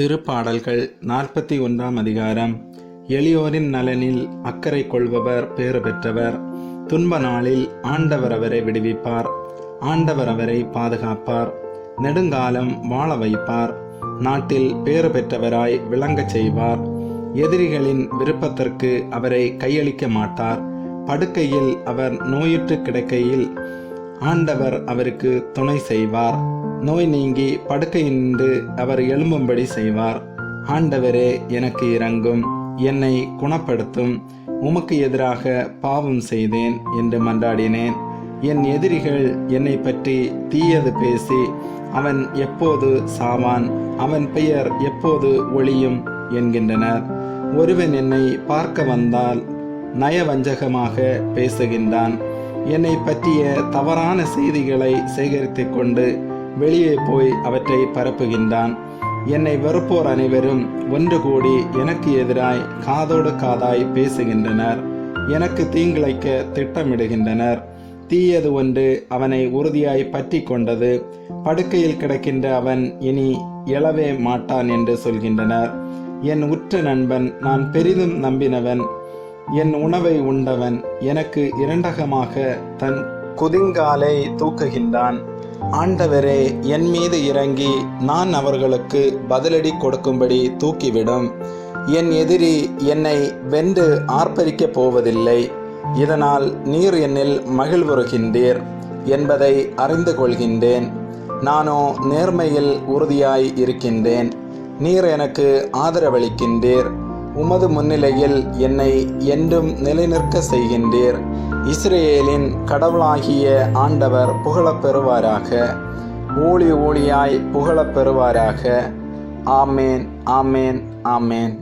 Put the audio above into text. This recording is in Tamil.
திருப்பாடல்கள் நாற்பத்தி ஒன்றாம் அதிகாரம். எளியோரின் நலனில் அக்கறை கொள்பவர் பேறு பெற்றவர். துன்ப நாளில் ஆண்டவர் அவரை விடுவிப்பார். ஆண்டவர் அவரை பாதுகாப்பார். நெடுங்காலம் வாழ வைப்பார். நாட்டில் பேறு பெற்றவராய் விளங்கச் செய்வார். எதிரிகளின் விருப்பத்திற்கு அவரை கையளிக்க மாட்டார். படுக்கையில் அவர் நோயுற்று கிடக்கையில் ஆண்டவர் அவருக்கு துணை செய்வார். நோய் நீங்கி படுக்கையின்று அவர் எழும்பும்படி செய்வார். ஆண்டவரே எனக்கு இறங்கும் என்னை குணப்படுத்தும். உமக்கு எதிராக பாவம் செய்தேன் என்று மன்றாடினேன். என் எதிரிகள் என்னை பற்றி தீயது பேசி அவன் எப்போது சாவான்? அவன் பெயர் எப்போது ஒளியும்? என்கின்றனர். ஒருவன் என்னை பார்க்க வந்தால் நயவஞ்சகமாக பேசுகின்றான். என்னை பற்றிய தவறான செய்திகளை சேகரித்துக் கொண்டு வெளியே போய் அவற்றை பரப்புகின்றான். என்னை வெறுப்போர் அனைவரும் ஒன்று கூடி எனக்கு எதிராய் காதோடு காதாய் பேசுகின்றனர். எனக்கு தீங்கிழைக்க திட்டமிடுகின்றனர். தீயது ஒன்று அவனை உறுதியாய் பற்றி கொண்டது. படுக்கையில் கிடக்கின்ற அவன் இனி எழவே மாட்டான் என்று சொல்கின்றனர். என் உற்ற நண்பன் நான் பெரிதும் நம்பினவன் என் உணவை உண்டவன் எனக்கு இரண்டகமாக தன் குதிங்காலை தூக்குகின்றான். ஆண்டவரே என் மீது இறங்கி நான் அவர்களுக்கு பதிலடி கொடுக்கும்படி தூக்கிவிடும். என் எதிரி என்னை வென்று ஆர்ப்பரிக்கப் போவதில்லை. இதனால் நீர் என்னில் மகிழ்வுறுகின்றீர் என்பதை அறிந்து கொள்கின்றேன். நானோ நேர்மையில் உறுதியாய் இருக்கின்றேன். நீர் எனக்கு ஆதரவளிக்கின்றீர். உமது முன்னிலையில் என்னை என்றும் நிலைநிற்க செய்கின்றீர். இஸ்ரேலின் கடவுளாகிய ஆண்டவர் புகழப்பெறுவாராக ஊழி ஊழியாய் புகழப்பெறுவாராக ஆமேன் ஆமேன் ஆமேன்.